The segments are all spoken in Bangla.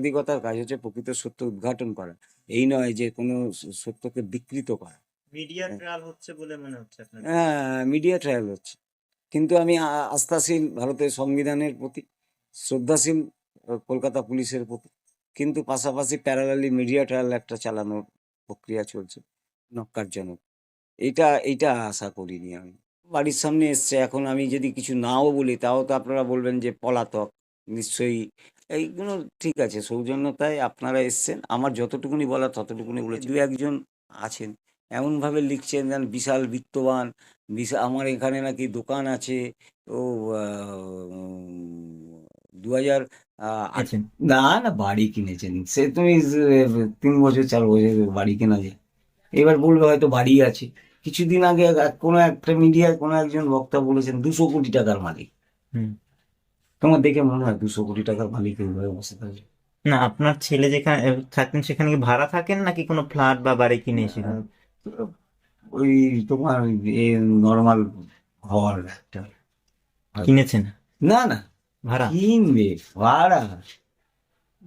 সাংবাদিকতার কাজ হচ্ছে প্রকৃত সত্য উদ্ঘাটন করা। এই নয় যে কোনো সত্যকে বিকৃত করা। মিডিয়া ট্রায়াল হচ্ছে বলে মনে হচ্ছে হ্যাঁ মিডিয়া ট্রায়াল হচ্ছে। কিন্তু আমি আস্থাশীল ভারতের সংবিধানের প্রতি শ্রদ্ধাশীল কলকাতা পুলিশের প্রতি কিন্তু পাশাপাশি প্যারালালি মিডিয়া ট্রায়াল একটা চালানোর প্রক্রিয়া চলছে নক্কারজনক এটা এইটা আশা করিনি আমি। বাড়ির সামনে এসছে এখন আমি যদি কিছু নাও বলি তাও তো আপনারা বলবেন যে পলাতক নিশ্চয়ই এইগুলো ঠিক আছে সৌজন্যতায় আপনারা এসছেন। আমার যতটুকুনি বলা ততটুকুনি বলেছি। দু একজন আছেন এমনভাবে লিখছেন যেন বিশাল বিত্তবান বিশাল আমার এখানে নাকি দোকান আছে। ও দু হাজার আট আছেন। না না বাড়ি কিনেছেন। সে তুমি তিন বছর চার বছর বাড়ি কেনা যায়। এবার বলবে হয়তো বাড়ি আছে। কিছুদিন আগে কোনো একটা মিডিয়ায় কোনো একজন বক্তা বলেছেন দুশো কোটি টাকার মালিক। হুম। তোমার দেখে মনে হয় দুশো কোটি টাকার মালিক এইভাবে বসে থাকে না আপনার ছেলে যেখানে থাকেন সেখানে কি ভাড়া থাকেন নাকি কোনো ফ্ল্যাট বা বাড়ি কিনে এসেছেন ওই তোমার নর্মাল ঘর একটা। কিনেছেন? না না। ভাড়া? কিনবে ভাড়া।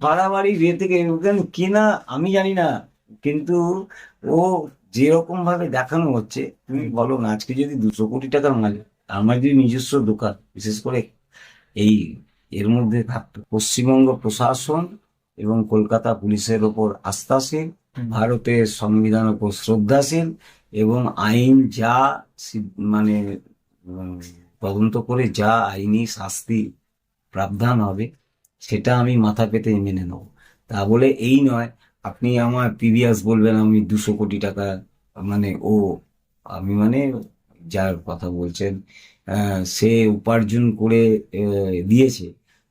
ভাড়া বাড়ি বিয়ে থেকে ওখানে কেনা আমি জানি না। কিন্তু ও যেরকম ভাবে দেখানো হচ্ছে তুমি বলো আজকে যদি দুশো কোটি টাকার মালিক আমার যদি নিজস্ব দোকান বিশেষ করে এই এর মধ্যে থাকতো। পশ্চিমবঙ্গ প্রশাসন এবং কলকাতা পুলিশের ওপর আস্থাশীল ভারতের সংবিধান ওপর শ্রদ্ধাশীল এবং আইন যা মানে তদন্ত করে যা আইনি শাস্তি প্রাবধান হবে সেটা আমি মাথা পেতে মেনে নেব। তা বলে এই নয় আপনি আমার পিভিএস বলবেন আমি দুশো কোটি টাকা মানে ও আমি মানে যার কথা বলছেন সে উপার্জন করে দিয়েছে।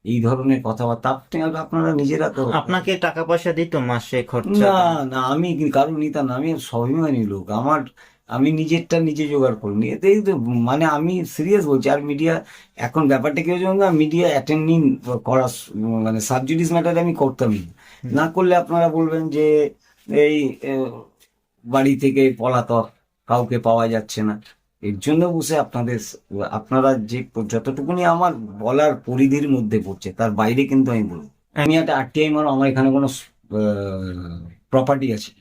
এই ধরনের কথাবার্তা আপনি আপনারা নিজেরা তো আপনাকে টাকা পয়সা দিত মাসে খরচা? না না আমি কারও নিতাম না আমি স্বাভিমানী লোক। আমার আমি নিজেরটা নিজে জোগাড় করিনি। এতেই তো মানে আমি সিরিয়াস বলছি আর মিডিয়া এখন ব্যাপারটা কি হয়েছে না মিডিয়া অ্যাটেন্ডিং করা মানে সাবজুডিস ম্যাটারে আমি করতামই। না। করলে আপনারা বলবেন যে এই বাড়ি থেকে পলাতক কাউকে পাওয়া যাচ্ছে না। এর জন্য বসে আপনাদের আপনারা যে যতটুকুনি আমার বলার পরিধির মধ্যে পড়ছে তার বাইরে কিন্তু আমি বলব আমি একটা আরটিআই মারো আমার এখানে কোনো প্রপার্টি আছে।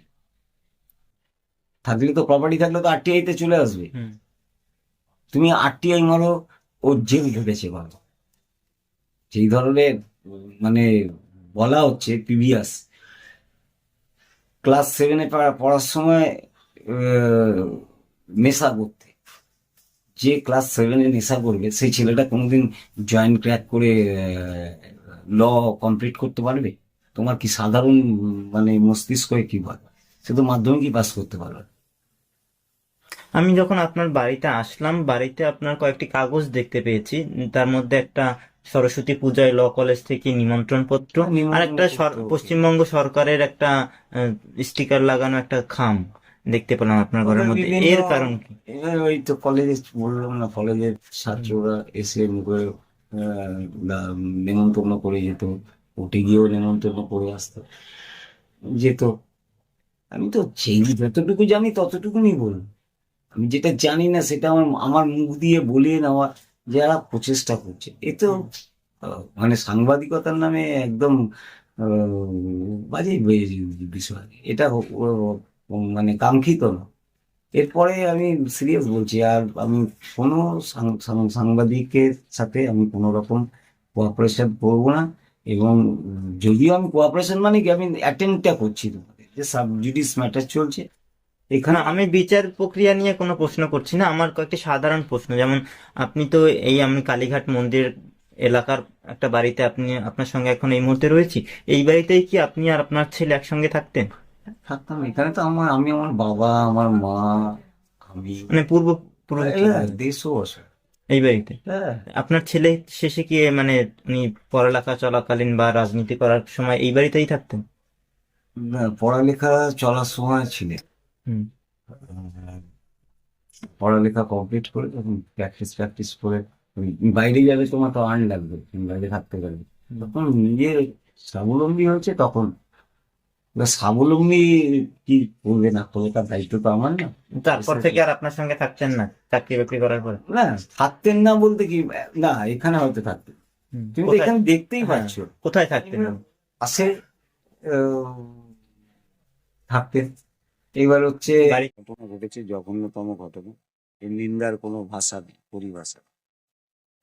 থাকলে তো প্রপার্টি থাকলে তো আরটিআই তে চলে আসবে। তুমি আরটিআই মারো ও জেল ঢুকেছে বলো যেই ধরনের মানে বলা হচ্ছে পিবিএস ক্লাস সেভেনে পড়ার সময় আহ, নেশা করতে। যে ক্লাস সেভেনে নেশা করবে সেই ছেলেটা কোনোদিন জয়েন্ট ক্র্যাক করে ল কমপ্লিট করতে পারবে? তোমার কি সাধারণ মানে মস্তিষ্কে কি বলে? সে তো মাধ্যমিকই পাস করতে পারবে। আমি যখন আপনার বাড়িতে আসলাম বাড়িতে আপনার কয়েকটি কাগজ দেখতে পেয়েছি। তার মধ্যে একটা সরস্বতী পূজায় ল কলেজ থেকে নিমন্ত্রণ পত্র আর একটা পশ্চিমবঙ্গ সরকারের একটা স্টিকার লাগানো একটা খাম। দেখতে পেলাম আপনার ঘরের মধ্যে। এর কারণ কি? ওই তো কলেজে বললাম না কলেজের ছাত্ররা এসে মুখে নেমন্তন্ন করে যেত উঠে গিয়েও নেমন্তন্ন করে আসতো যেত। আমি তো যেই যতটুকু জানি ততটুকুনি বলব আমি যেটা জানি না সেটা আমার আমার মুখ দিয়ে বলিয়ে নেওয়া যারা প্রচেষ্টা করছে এ তো মানে সাংবাদিকতার নামে একদম আহ, বাজে বিষয়। এটা মানে কাঙ্ক্ষিত না। এরপরে আমি সিরিয়াস বলছি, আর আমি কোনো সাংবাদিকের সাথে আমি কোনো রকম কোঅপারেশন করব না এবং যদিও আমি কোঅপারেশন মানে কি, আমি অ্যাটেন্ডটা করছি তোমাদের, যে সাবজুডিস ম্যাটার চলছে। এখানে আমি বিচার প্রক্রিয়া নিয়ে কোনো প্রশ্ন করছি না, আমার কয়েকটি সাধারণ প্রশ্ন। যেমন, আপনি তো এই আমি কালীঘাট মন্দির এলাকার একটা বাড়িতে আপনি, আপনার সঙ্গে এখন এই মুহূর্তে রয়েছি, এই বাড়িতেই কি আপনি আর আপনার ছেলে একসঙ্গে থাকতেন? থাকতাম এখানে তো আমার আমি আমার বাবা আমার মা আমি মানে পূর্ব পূর্ব এই বাড়িতে? হ্যাঁ। আপনার ছেলে শেষে কি মানে উনি পড়ালেখা চলাকালীন বা রাজনীতি করার সময় এই বাড়িতেই থাকতেন? না, পড়ালেখা চলার সময় ছিলেন। হুম। পড়ালেখা কমপ্লিট করে তখন প্র্যাকটিস প্র্যাকটিস করে বাইরে যাবে তোমার তো আর্ন লাগবে বাইরে থাকতে পারবে। তখন নিজের স্বাবলম্বী হয়েছে তখন। স্বাবলম্বী কি করবে না করবে তার দায়িত্ব তো আমার না। তারপর থেকে আর আপনার সঙ্গে থাকতেন না চাকরি বাকরি করার পরে? না থাকতেন না বলতে কি না এখানে হয়তো থাকতেন। হুম। তুমি তো এখানে দেখতেই হ্যাঁ। পাচ্ছ। কোথায় থাকতেন? পাশে থাকতেন। এবার হচ্ছে ঘটনা ঘটেছে জঘন্যতম ঘটনা। এর নিন্দার কোনো ভাষা নেই পরিভাষা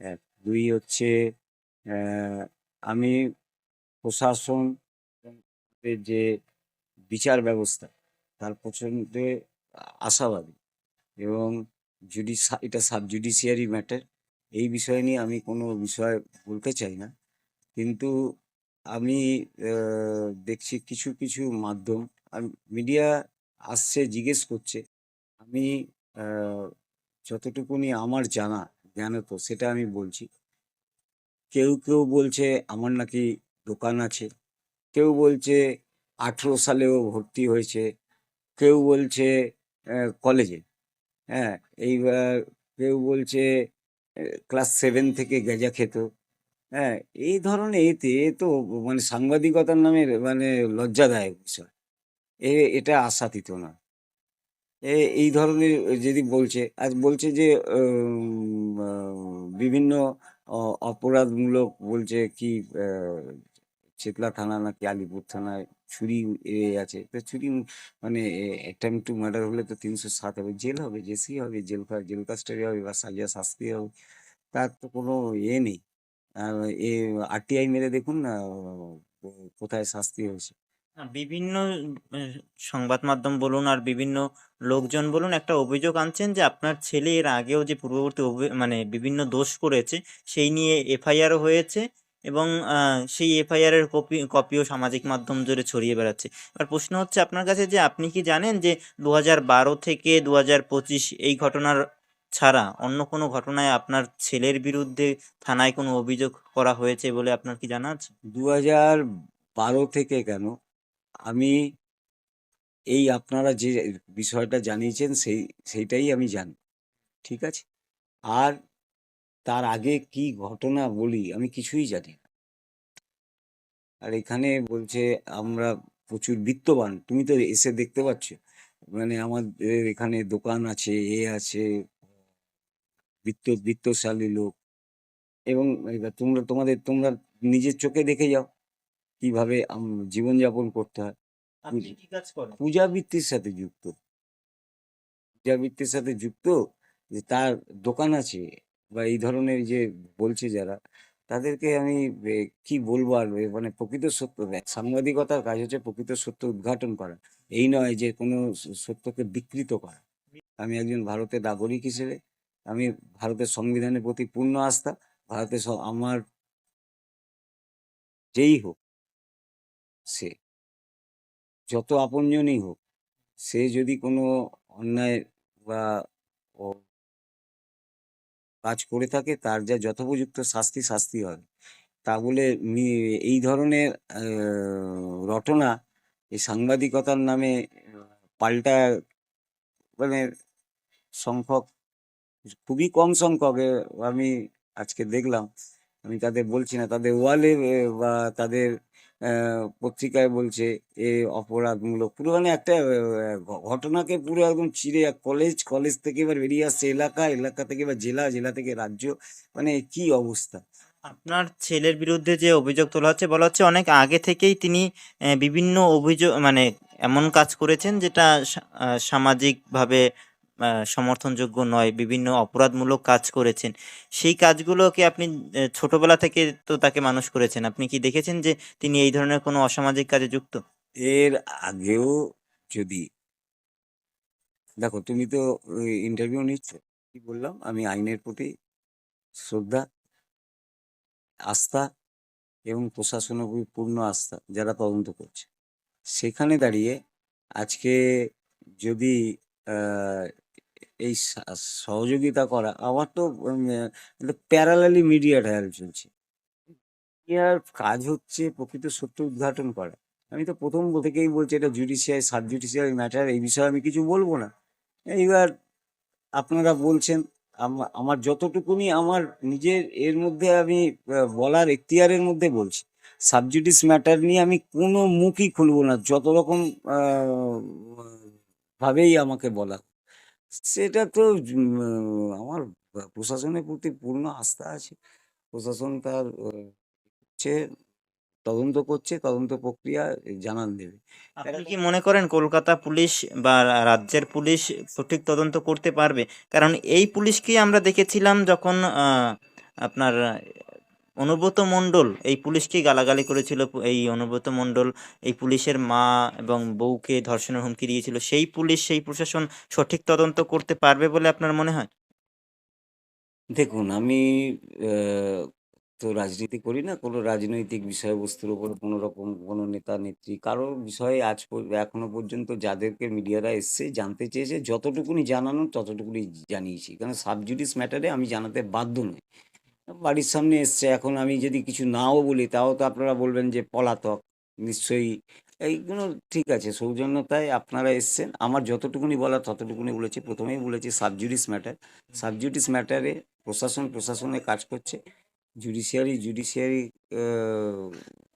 এক দুই হচ্ছে আহ, আমি প্রশাসন যে বিচার ব্যবস্থা, তার প্রচন্ডে আশাবাদী এবং জুডিস এটা সাব জুডিশিয়ারি ম্যাটার এই বিষয় নিয়ে আমি কোনো বিষয় বলতে চাই না। কিন্তু আমি দেখছি কিছু কিছু মাধ্যম মিডিয়া আসছে, জিজ্ঞেস করছে। আমি যতটুকুনি আমার জানা, জ্ঞানত, সেটা আমি বলছি। কেউ কেউ বলছে, আমার নাকি দোকান আছে। কেউ বলছে আঠেরো সালেও ভর্তি হয়েছে, কেউ বলছে কলেজে হ্যাঁ এইবার কেউ বলছে ক্লাস সেভেন থেকে গেজা খেত। হ্যাঁ এই ধরনের এতে তো মানে সাংবাদিকতার নামে মানে লজ্জাদায়ক বিষয়। এ, এটা আশাতীত না। এই ধরনের যদি বলছে আজ বলছে যে বিভিন্ন অপরাধমূলক বলছে কি চেতলা থানা নাকি আলিপুর থানায় ছুরি এ আছে। তো ছুরি মানে অ্যাটেম্প টু মার্ডার হলে তো তিনশো সাত হবে, জেল হবে, জেসি হবে, জেল জেল কাস্টাডি হবে বা সাজা শাস্তি হবে, তার তো কোনো এ নেই। এ আরটিআই মেরে দেখুন না কোথায় শাস্তি হয়েছে। বিভিন্ন সংবাদ মাধ্যম বলুন আর বিভিন্ন লোকজন বলুন একটা অভিযোগ আনছেন যে আপনার ছেলে এর আগেও যে পূর্ববর্তী মানে বিভিন্ন দোষ করেছে, সেই নিয়ে এফআইআর হয়েছে। এবং সেই এফআইআর এর কপি, কপিও সামাজিক মাধ্যম জুড়ে ছড়িয়ে বেড়াচ্ছে। এবার প্রশ্ন হচ্ছে আপনার কাছে যে, আপনি কি জানেন যে দু বারো থেকে দু হাজার পঁচিশ এই ঘটনার ছাড়া অন্য কোনো ঘটনায় আপনার ছেলের বিরুদ্ধে থানায় কোনো অভিযোগ করা হয়েছে বলে আপনার কি জানা আছে? দু বারো থেকে কেন? আমি এই আপনারা যে বিষয়টা জানিয়েছেন, সেই, সেইটাই আমি জানি। ঠিক আছে? আর তার আগে কি ঘটনা বলি? আমি কিছুই জানি না। আর এখানে বলছে আমরা প্রচুর বিত্তবান। তুমি তো এসে দেখতে পাচ্ছ। মানে আমাদের এখানে দোকান আছে এ আছে বিত্ত বিত্তশালী লোক। এবং তোমরা তোমাদের তোমরা নিজের চোখে দেখে যাও কীভাবে জীবনযাপন করতে হয়। পূজাবৃত্তির সাথে যুক্ত। পূজাবৃত্তির সাথে যুক্ত যে তার দোকান আছে বা এই ধরনের যে বলছে যারা, তাদেরকে আমি কি বলব আর মানে প্রকৃত সত্য দেখ, সাংবাদিকতার কাজ হচ্ছে প্রকৃত সত্য উদ্ঘাটন করা। এই নয় যে কোনো সত্যকে বিকৃত করা। আমি একজন ভারতের নাগরিক হিসেবে, আমি ভারতের সংবিধানের প্রতি পূর্ণ আস্থা, ভারতের আমার যেই হোক, সে, যত আপনজনই হোক, সে যদি কোনো অন্যায় বা কাজ করে থাকে, তার যা যথোপযুক্ত শাস্তি শাস্তি হবে তা বলে এই ধরনের রটনা এই সাংবাদিকতার নামে পাল্টা মানে সংখ্যক, খুবই কম সংখ্যক আমি আজকে দেখলাম। আমি তাদের বলছি না, তাদের ওয়ালে বা তাদের পত্রিকায় বলছে এ অপরাধমূলক। পুরো মানে একটা ঘটনাকে পুরো একদম চিরে কলেজ কলেজ থেকে এবার বেরিয়ে আসছে এলাকা এলাকা থেকে এবার জেলা জেলা থেকে রাজ্য। মানে কি অবস্থা? আপনার ছেলের বিরুদ্ধে যে অভিযোগ তোলা হচ্ছে, বলা হচ্ছে অনেক আগে থেকেই তিনি বিভিন্ন অভিযোগ মানে এমন কাজ করেছেন যেটা সামাজিকভাবে সমর্থনযোগ্য নয়, বিভিন্ন অপরাধমূলক কাজ করেছেন। সেই কাজগুলোকে আপনি ছোটবেলা থেকে তো তাকে মানুষ করেছেন? আপনি কি দেখেছেন যে তিনি এই ধরনের কোনো অসামাজিক কাজে যুক্ত? এর আগেও যদি, দেখো তুমি তো ইন্টারভিউ নিচ্ছ, কি বললাম? আমি আইনের প্রতি শ্রদ্ধা, আস্থা এবং প্রশাসনের প্রতি পূর্ণ আস্থা যারা তদন্ত করছে। সেখানে দাঁড়িয়ে আজকে যদি এই সহযোগিতা করা আমার তো প্যারালালি মিডিয়া ট্রায়াল চলছে মিডিয়ার কাজ হচ্ছে প্রকৃত সত্য উদ্ঘাটন করা। আমি তো প্রথম থেকেই বলছি এটা জুডিশিয়ারি সাব জুডিশিয়ারি ম্যাটার এই বিষয়ে আমি কিছু বলব না। এইবার আপনারা বলছেন আমার যতটুকুনি আমার নিজের এর মধ্যে আমি বলার এখতিয়ারের মধ্যে বলছি সাবজুডিস ম্যাটার নিয়ে আমি কোনো মুখই খুলবো না, যত রকম ভাবেই আমাকে বলা। সেটা তো উম, আমার প্রশাসনের প্রতি পূর্ণ আস্থা আছে। প্রশাসন তার হচ্ছে তদন্ত করছে তদন্ত প্রক্রিয়া জানান দেবে। আপনি কি মনে করেন কলকাতা পুলিশ বা রা- রাজ্যের পুলিশ সঠিক তদন্ত করতে পারবে? কারণ এই পুলিশকেই আমরা দেখেছিলাম যখন আপনার অনুব্রত মণ্ডল, এই পুলিশকেই গালাগালি করেছিল, এই অনুব্রত মণ্ডল, এই পুলিশের মা এবং বউকে ধর্ষণের হুমকি দিয়েছিল। সেই পুলিশ, সেই প্রশাসন সঠিক তদন্ত করতে পারবে বলে আপনার মনে হয়? দেখুন, আমি তো রাজনীতি করি না, কোনো রাজনৈতিক বিষয়বস্তুর ওপর কোনো রকম কোনো নেতা, নেত্রী কারোর বিষয়ে আজ এখনও পর্যন্ত যাদেরকে মিডিয়ারা এসছে, জানতে চেয়েছে, যতটুকুনি জানানো, ততটুকুনি জানিয়েছি। কারণ সাবজুডিস ম্যাটারে আমি জানাতে বাধ্য নই। বাড়ির সামনে এসছে। এখন আমি যদি কিছু নাও বলি, তাও তো আপনারা বলবেন যে পলাতক। নিশ্চয়ই এইগুলো ঠিক আছে, সৌজন্যতায় আপনারা এসছেন। আমার যতটুকুনি বলা ততটুকুনি বলেছি। প্রথমেই বলেছি সাবজুডিস ম্যাটার। সাবজুডিস ম্যাটারে প্রশাসন, প্রশাসনে কাজ করছে। জুডিশিয়ারি জুডিশিয়ারি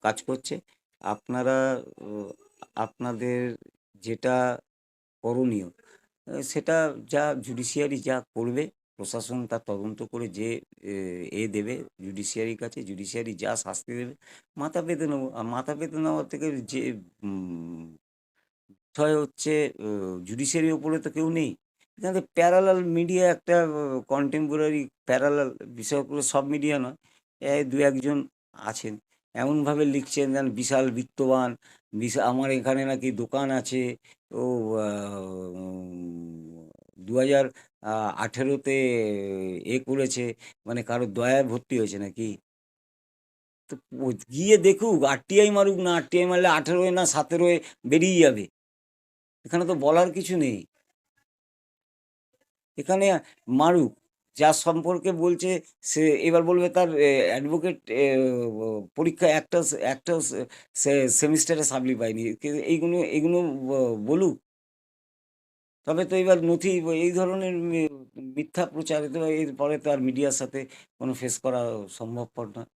কাজ করছে। আপনারা আপনাদের যেটা করণীয় সেটা যা জুডিশিয়ারি যা করবে প্রশাসন তার তদন্ত করে যে, এ দেবে জুডিশিয়ারির কাছে জুডিশিয়ারি যা শাস্তি দেবে, মাথা পেতে নেব, আর মাথা পেতে নেওয়ার থেকে যে বিষয় হচ্ছে জুডিশিয়ারির ওপরে তো কেউ নেই। এখানে প্যারালাল মিডিয়া একটা কন্টেম্পোরারি প্যারালাল বিষয়গুলো সব মিডিয়া নয়। দু একজন আছেন, এমনভাবে লিখছেন যেন বিশাল বিত্তবান বিশাল আমার এখানে নাকি দোকান আছে, ও দু হাজার আঠেরোতে এ করেছে মানে কারও দয়ায় ভর্তি হয়েছে নাকি? তো গিয়ে দেখুক, আরটিআই মারুক না, আরটিআই মারলে আঠেরোয় না সতেরোয় বেরিয়ে যাবে। এখানে তো বলার কিছু নেই। এখানে মারুক, যার সম্পর্কে বলছে, সে এবার বলবে তার অ্যাডভোকেট পরীক্ষা একটা একটা সেমিস্টারে সাবলি পায়নি। এইগুলো এইগুলো বলুক। তবে তো এবার নথি, এই ধরনের মিথ্যা প্রচারিত এরপরে তো আর মিডিয়ার সাথে কোনো ফেস করা সম্ভবপর নয়।